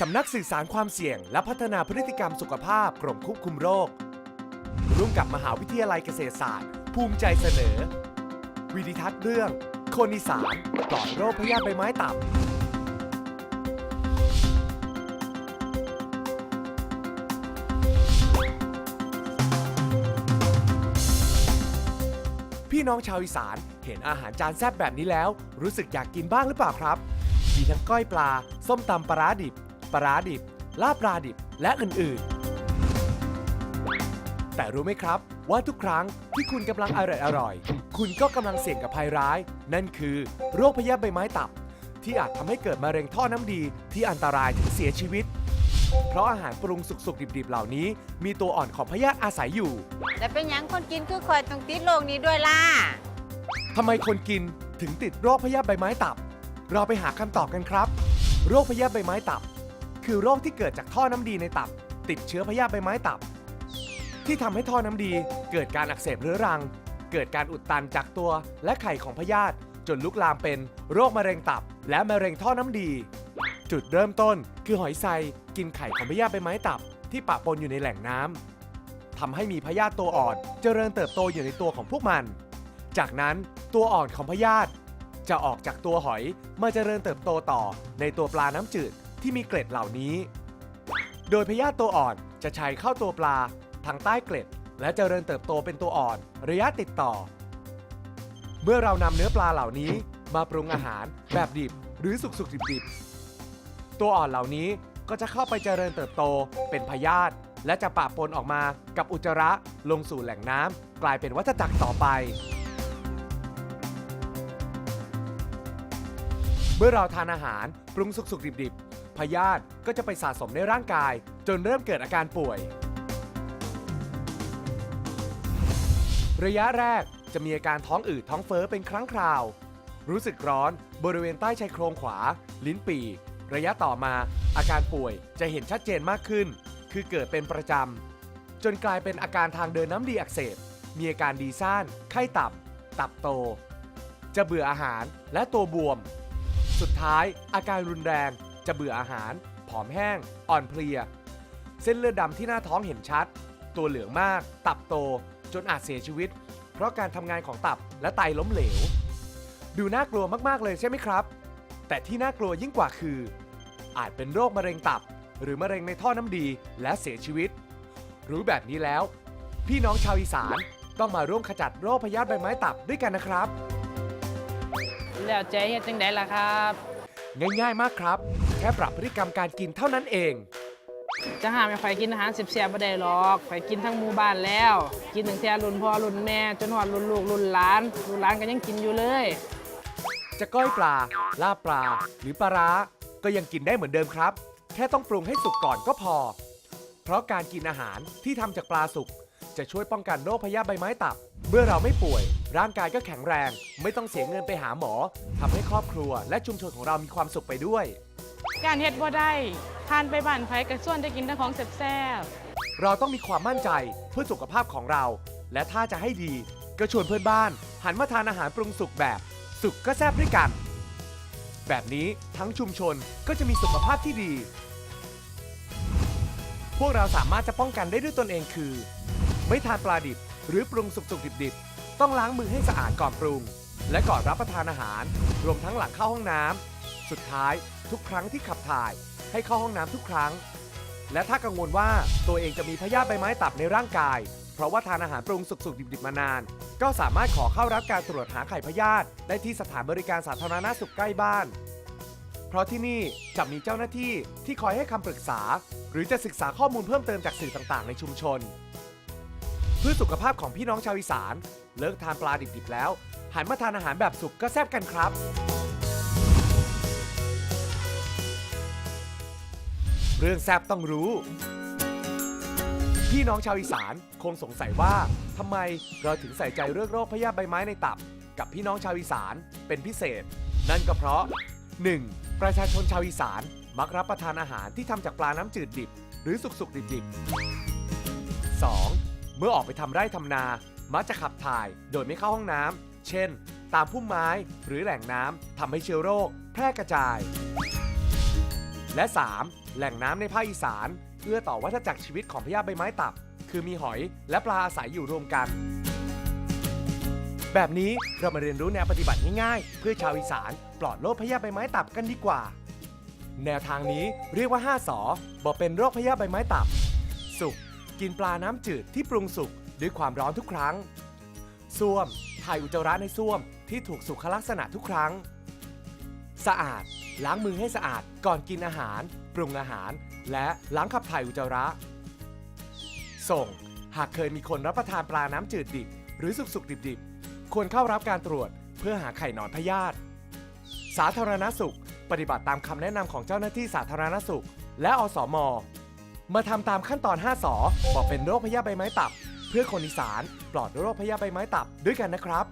สำนักสื่อสารความเสี่ยง และพัฒนาพฤติกรรมสุขภาพกรมควบคุมโรค ร่วมกับมหาวิทยาลัยเกษตรศาสตร์ ภูมิใจเสนอ วิดิทัศน์เรื่อง คนอีสานปลอดโรคพยาธิใบไม้ตับพี่น้องชาวอีสานเห็นอาหารจานแซ่บแบบนี้แล้ว รู้สึกอยากกินบ้างหรือเปล่าครับ มีทั้งก้อยปลา ส้มตำปลาร้าดิบ ปลาร้าดิบ ลาบปลาดิบ และอื่นๆ แต่รู้ไหมครับ ว่าทุกครั้งที่คุณกำลังอร่อยอร่อยๆคุณก็กำลังเสี่ยงกับภัยร้าย นั่นคือ โรคพยาธิใบไม้ตับ ที่อาจทำให้เกิดมะเร็งท่อน้ำดีที่อันตรายถึงเสียชีวิต เพราะอาหารปรุงสุกๆดิบๆเหล่านี้ มีตัวอ่อนของพยาธิอาศัยอยู่แต่เป็นหยังคนกินคือคอยต้องติดโรคนี้ด้วยล่ะ ทำไมคนกินถึงติดโรคพยาธิใบไม้ตับ เราไปหาคำตอบกันครับ โรคพยาธิใบไม้ตับ คือโรคที่เกิดจากท่อน้ำดีในตับ ติดเชื้อพยาธิใบไม้ตับ ที่ทำให้ท่อน้ำดีเกิดการอักเสบเรื้อรัง เกิดการอุดตันจากตัวและไข่ของพยาธิจนลุกลามเป็นโรคมะเร็งตับ และมะเร็งท่อน้ำดี จุดเริ่มต้นคือหอยไซกินไข่ของพยาธิใบไม้ตับ ที่ปะปนอยู่ในแหล่งน้ำทำให้มีพยาธิตัวอ่อนเจริญเติบโตอยู่ในตัวของพวกมัน จากนั้นตัวอ่อนของพยาธิจะออกจากตัวหอยมาเจริญเติบโตต่อในตัวปลาน้ำจืด ที่มีเกล็ดเหล่านี้ โดยพยาธิตัวอ่อนจะชัยเข้าตัวปลาทางใต้เกล็ด และเจริญเติบโตเป็นตัวอ่อน ระยะติดต่อ เมื่อเรานำเนื้อปลาเหล่านี้มาปรุงอาหารแบบดิบ หรือสุกๆดิบๆตัวอ่อนเหล่านี้ก็จะเข้าไปเจริญเติบโตเป็นพยาธิและจะปะปนออกมากับอุจจาระลงสู่แหล่งน้ำกลายเป็นวัฏจักรต่อไป เมื่อเราทานอาหารปรุงสุกๆดิบๆ พยาธิก็จะไปสะสมในร่างกาย จนเริ่มเกิดอาการป่วย ระยะแรกจะมีอาการท้องอืดท้องเฟ้อเป็นครั้งคราว รู้สึกร้อนบริเวณใต้ชายโครงขวา ลิ้นปี่ ระยะต่อมา อาการป่วยจะเห็นชัดเจนมากขึ้น คือเกิดเป็นประจำ จนกลายเป็นอาการทางเดินน้ำดีอักเสบ มีอาการดีซ่าน ไข้ตับ ตับโต จะเบื่ออาหารและตัวบวม สุดท้ายอาการรุนแรง จะเบื่ออาหาร ผอมแห้ง อ่อนเพลีย เส้นเลือดดำที่หน้าท้องเห็นชัด ตัวเหลืองมาก ตับโต จนอาจเสียชีวิต เพราะการทำงานของตับและไตล้มเหลว ดูน่ากลัวมากๆเลยใช่ไหมครับ แต่ที่น่ากลัวยิ่งกว่าคือ อาจเป็นโรคมะเร็งตับ หรือมะเร็งในท่อน้ำดีและเสียชีวิต รู้แบบนี้แล้ว พี่น้องชาวอีสานต้องมาร่วมขจัดโรคพยาธิใบไม้ตับด้วยกันนะครับ แล้วใจเฮ็ดจังไดล่ะครับ ง่ายๆมากครับแค่ปรับพฤติกรรมการกินเท่านั้นเอง จะห้ามให้ข่อยกินอาหารเสียบๆบ่ได้หรอกข่อยกินทั้งหมู่บ้านแล้ว กินตั้งแต่รุ่นพ่อรุ่นแม่จนฮอดรุ่นลูกรุ่นหลานรุ่นหลานก็ยังกินอยู่เลย จะก้อยปลา ลาบปลา หรือปลาร้า ก็ยังกินได้เหมือนเดิมครับ แค่ต้องปรุงให้สุกก่อนก็พอ เพราะการกินอาหารที่ทำจากปลาสุก จะช่วยป้องกันโรคพยาธิใบไม้ตับ เมื่อเราไม่ป่วย ร่างกายก็แข็งแรง ไม่ต้องเสียเงินไปหาหมอทำให้ครอบครัว และชุมชนของเรามีความสุขไปด้วย การเฮ็ดบ่ได้ทานไปบ้านไผก็ส่วนได้กินแต่ของแซ่บเราต้องมีความมั่นใจเพื่อสุขภาพของเรา และถ้าจะให้ดี ก็ชวนเพื่อนบ้าน หันมาทานอาหารปรุงสุกแบบ สุกก็แซ่บด้วยกัน แบบนี้ทั้งชุมชนก็จะมีสุขภาพที่ดี พวกเราสามารถจะป้องกันได้ด้วยตนเองคือ ไม่ทานปลาดิบ หรือปรุงสุกๆดิบๆต้องล้างมือให้สะอาดก่อนปรุง และก่อนรับประทานอาหาร รวมทั้งหลังเข้าห้องน้ำ สุดท้าย ทุกครั้งที่ขับถ่าย ให้เข้าห้องน้ำทุกครั้ง และถ้ากังวลว่าตัวเองจะมีพยาธิใบไม้ตับในร่างกาย เพราะว่าทานอาหารปรุงสุกๆดิบๆมานาน ก็สามารถขอเข้ารับการตรวจหาไข่พยาธิได้ที่สถานบริการสาธารณสุขใกล้บ้าน เพราะที่นี่จะมีเจ้าหน้าที่ที่คอยให้คำปรึกษา หรือจะศึกษาข้อมูลเพิ่มเติมจากสื่อต่างๆ ในชุมชน เพื่อสุขภาพของพี่น้องชาวอีสาน เลิกทานปลาดิบๆแล้ว หันมาทานอาหารแบบสุกก็แซ่บกันครับ รื่องแซบต้องรู้ พี่น้องชาวอีสานคงสงสัยว่าทำไมเราถึงใส่ใจเรื่องโรคพยาธิใบไม้ในตับ กับพี่น้องชาวอีสานเป็นพิเศษ นั่นก็เพราะ 1. ประชาชนชาวอีสานมักรับประทานอาหารที่ทำจากปลาน้ำจืดดิบ หรือสุกๆดิบๆ 2. เมื่อออกไปทำไร่ทำนา มักจะขับถ่ายโดยไม่เข้าห้องน้ำเช่น ตามพุ่มไม้หรือแหล่งน้ำทำให้เชื้อโรค แพร่กระจาย และ 3. แหล่งน้ำในภาคอีสานเอื้อต่อวัฏจักรชีวิตของพญาใบไม้ตับ คือมีหอยและปลาอาศัยอยู่รวมกัน แบบนี้เรามาเรียนรู้แนวปฏิบัติง่ายๆ เพื่อชาวอีสานปลอดโรคพยาใบไม้ตับกันดีกว่า แนวทางนี้เรียกว่า5สอบอกเป็นโรคพยาใบไม้ตับ สุก กินปลาน้ำจืดที่ปรุงสุกด้วยความร้อนทุกครั้ง ส้วม ถ่ายอุจจาระในส้วมที่ถูกสุขลักษณะทุกครั้ง สะอาด ล้างมือให้สะอาดก่อนกินอาหาร ปรุงอาหาร และล้างขับถ่ายอุจจาระ ส่ง หากเคยมีคนรับประทานปลาน้ำจืดดิบ หรือสุกๆดิบๆ ควรเข้ารับการตรวจเพื่อหาไข่นอนพยาธิสาธารณสุข ปฏิบัติตามคำแนะนำของเจ้าหน้าที่สาธารณสุข และอสม มาทำตามขั้นตอน 5สอบอกเป็นโรคพยาธิใบไม้ตับ เพื่อคนอีสานปลอดโรคพยาธิใบไม้ตับด้วยกันนะครับ